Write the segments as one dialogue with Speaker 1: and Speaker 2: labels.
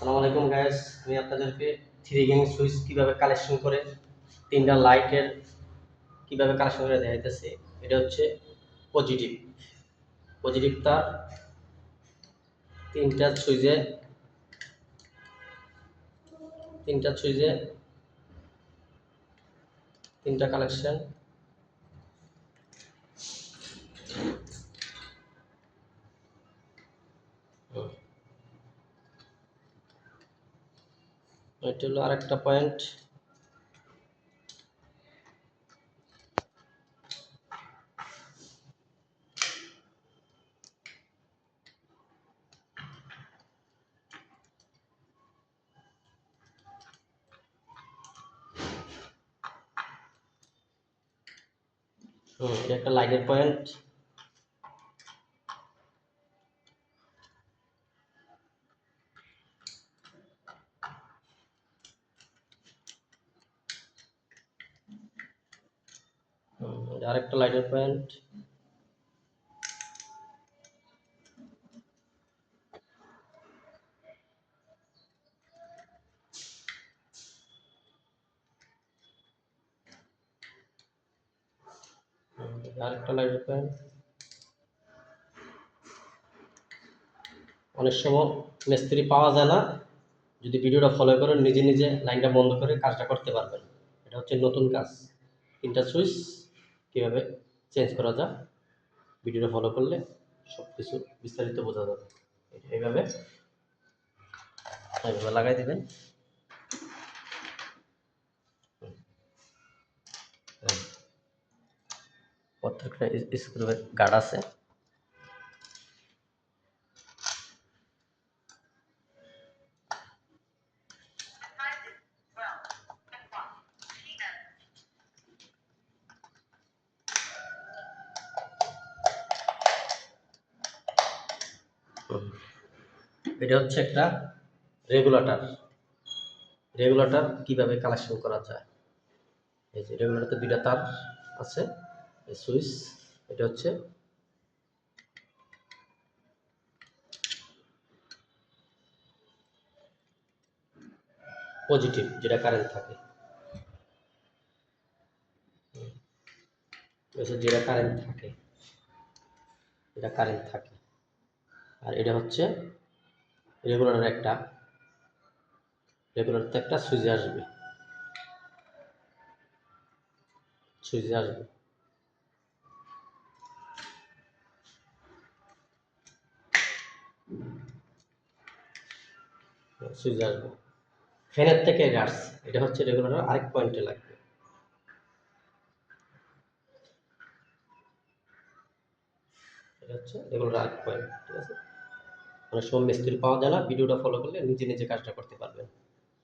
Speaker 1: সালাম আলাইকুম গাইস আমি আপনাদেরকে থ্রি গেম সুইচ কীভাবে কালেকশন করে, তিনটা লাইটের কীভাবে কালেকশন করে দেখাইতেছি, এটা হচ্ছে পজিটিভ পজিটিভ তার তিনটা সুইচে তিনটা সুইচে তিনটা কালেকশন এটা হলো আরেকটা পয়েন্ট হুম এটা একটা লাইটের পয়েন্ট হুম, এটা আরেকটা লাইটের পয়েন্ট আরেকটা লাইটের পয়েন্ট অনেক সময় মিস্ত্রি পাওয়া যায় না, যদি ভিডিওটা ফলো করে নিজে নিজে লাইনটা বন্ধ করে কাজটা করতে পারবেন। এটা হচ্ছে নতুন কাজ। তিনটা সুইচ কীভাবে চেঞ্জ করা যায় ভিডিওটা ফলো করলে সব কিছু বিস্তারিত বোঝা যাবে। এইভাবে এইভাবে লাগাই দিবেন। প্রত্যেকটা স্ক্রুবের গার্ড আছে। এটা হচ্ছে একটা রেগুলেটর। রেগুলেটর কীভাবে কালেকশন করা যায়? এই যে রেগুলেটরতে দুইটা তার আছে, এই সুইচ, এটা হচ্ছে পজিটিভ যেটা কারেন্ট থাকে। যেটা কারেন্ট থাকে এটা কারেন্ট থাকে। আর এটা হচ্ছে রেগুলার একটা রেগুলারতে একটা সুইচ আসবে। সুইচ আসবে। সুইচ আসবে। ফ্যানের থেকে এটা এটা হচ্ছে রেগুলার, আরেক পয়েন্টে লাগবে। এটা হচ্ছে রেগুলার আরেক পয়েন্ট ঠিক আছে? অনেক সময় মিস্ত্রি পাওয়া যায় না ভিডিওটা ফলো করলে নিজে নিজে কাজটা করতে পারবেন।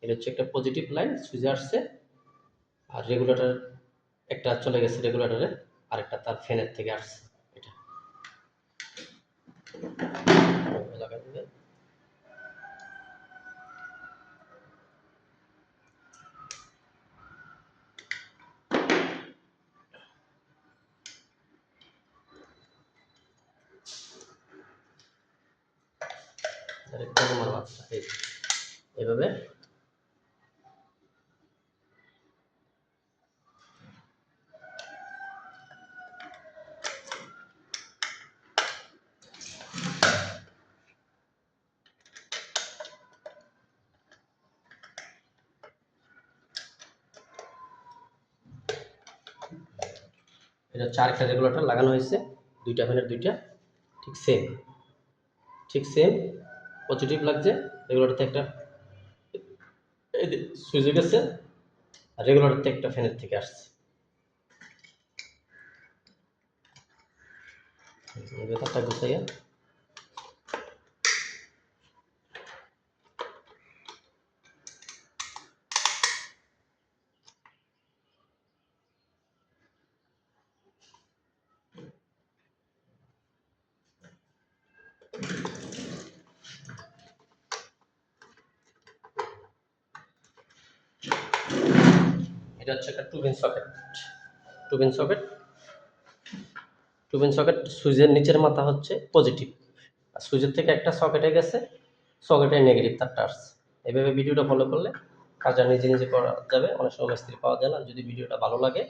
Speaker 1: এটা হচ্ছে একটা পজিটিভ লাইন সুইচে আসছে, আর রেগুলেটর একটা চলে গেছে রেগুলেটরে আর একটা তার ফ্যানের থেকে আসছে, এটা। আরেকটা নম্বর বাচ্চা এই এটা হচ্ছে আরেকটা রেগুলেটর লাগানো হয়েছে, দুইটা ফ্যানের দুইটা, ঠিক সেম ঠিক সেম পজিটিভ লাগছে রেগুলারটাতে একটা, এই সুইচে গেছে আর রেগুলারটাতে একটা ফ্যানের থেকে আসছে। ব্যাপারটা গুছাইয়া। এটা হচ্ছে একটা two pin socket two pin socket two pin socket সুইচের নিচের মাথা হচ্ছে পজিটিভ আর সুইচের থেকে একটা সকেটে গেছে সকেটে নেগেটিভ তারটা আসছে এভাবে ভিডিওটা ফলো করলে কাজটা নিজে নিজে করা যাবে, অনেক সময় মিস্ত্রি পাওয়া যায় না। যদি ভিডিওটা ভালো লাগে,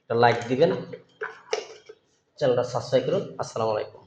Speaker 1: একটা লাইক দিবেন। চ্যানেলটা সাবস্ক্রাইব করুন। আসসালামু আলাইকুম।